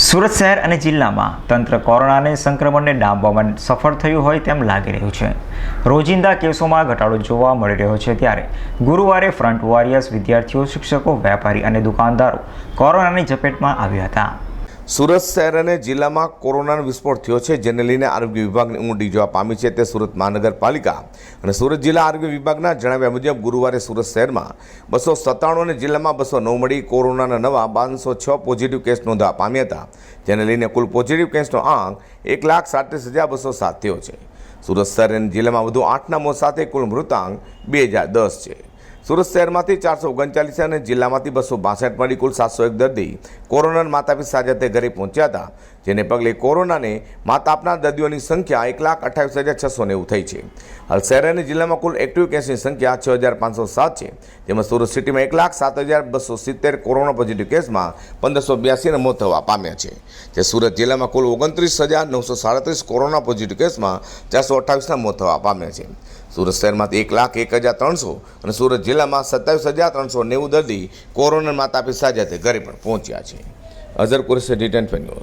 સુરત શહેર અને જિલ્લામાં તંત્ર કોરોનાને સંક્રમણને ડામવામાં સફળ થયું હોય તેમ લાગી રહ્યું છે. રોજિંદા કેસોમાં ઘટાડો જોવા મળી રહ્યો છે ત્યારે ગુરુવારે ફ્રન્ટ વોરિયર્સ, વિદ્યાર્થીઓ, શિક્ષકો, વેપારી અને દુકાનદારો કોરોનાની ઝપેટમાં આવ્યા હતા. સુરત શહેર અને જિલ્લામાં કોરોનાનો વિસ્ફોટ થયો છે, જેને લઈને આરોગ્ય વિભાગની ઊંડી જોવા પામી છે. તે સુરત મહાનગરપાલિકા અને સુરત જિલ્લા આરોગ્ય વિભાગના જણાવ્યા મુજબ, ગુરુવારે સુરત શહેરમાં બસો સત્તાણું અને જિલ્લામાં બસો નવ મળી કોરોનાના નવા બાંધસો છ પોઝિટિવ કેસ નોંધવા પામ્યા હતા, જેને લઈને કુલ પોઝિટિવ કેસનો આંક એક લાખ સાડત્રીસ હજાર બસો સાત થયો છે. સુરત શહેર અને જિલ્લામાં વધુ આઠના મોત સાથે કુલ મૃતાંક બે હજાર દસ છે. સુરત શહેરમાંથી ચારસો ઓગણચાલીસ અને જિલ્લામાંથી બસો બાસઠ મળી કુલ સાતસો એક દર્દી. કોરોનાના માતાપિતા તે ઘરે પહોંચ્યા હતા. જેને પગલે કોરોનાને માત આપનાર દર્દીઓની સંખ્યા એક લાખ અઠ્ઠાવીસ હજાર છસો નેવું થઈ છે. હાલ શહેર અને જિલ્લામાં કુલ એક્ટિવ કેસની સંખ્યા છ હજાર પાંચસો સાત છે. જેમાં સુરત સિટીમાં એક લાખ સાત હજાર બસો સિત્તેર કોરોના પોઝિટિવ કેસમાં પંદરસો બ્યાસીને મોત થવા પામ્યા છે. જે સુરત જિલ્લામાં કુલ ઓગણત્રીસ હજાર નવસો સાડત્રીસ કોરોના પોઝિટિવ કેસમાં ચારસો અઠ્ઠાવીસના મોત થવા પામ્યા છે. સુરત શહેરમાંથી એક લાખ એક હજાર ત્રણસો અને સુરત જિલ્લામાં સત્તાવીસ હજાર ત્રણસો નેવું દર્દી કોરોના માતાપિતા સાથે ઘરે પણ પહોંચ્યા છે. અઝર કુરેશી ડિટેન્ટ ન્યૂઝ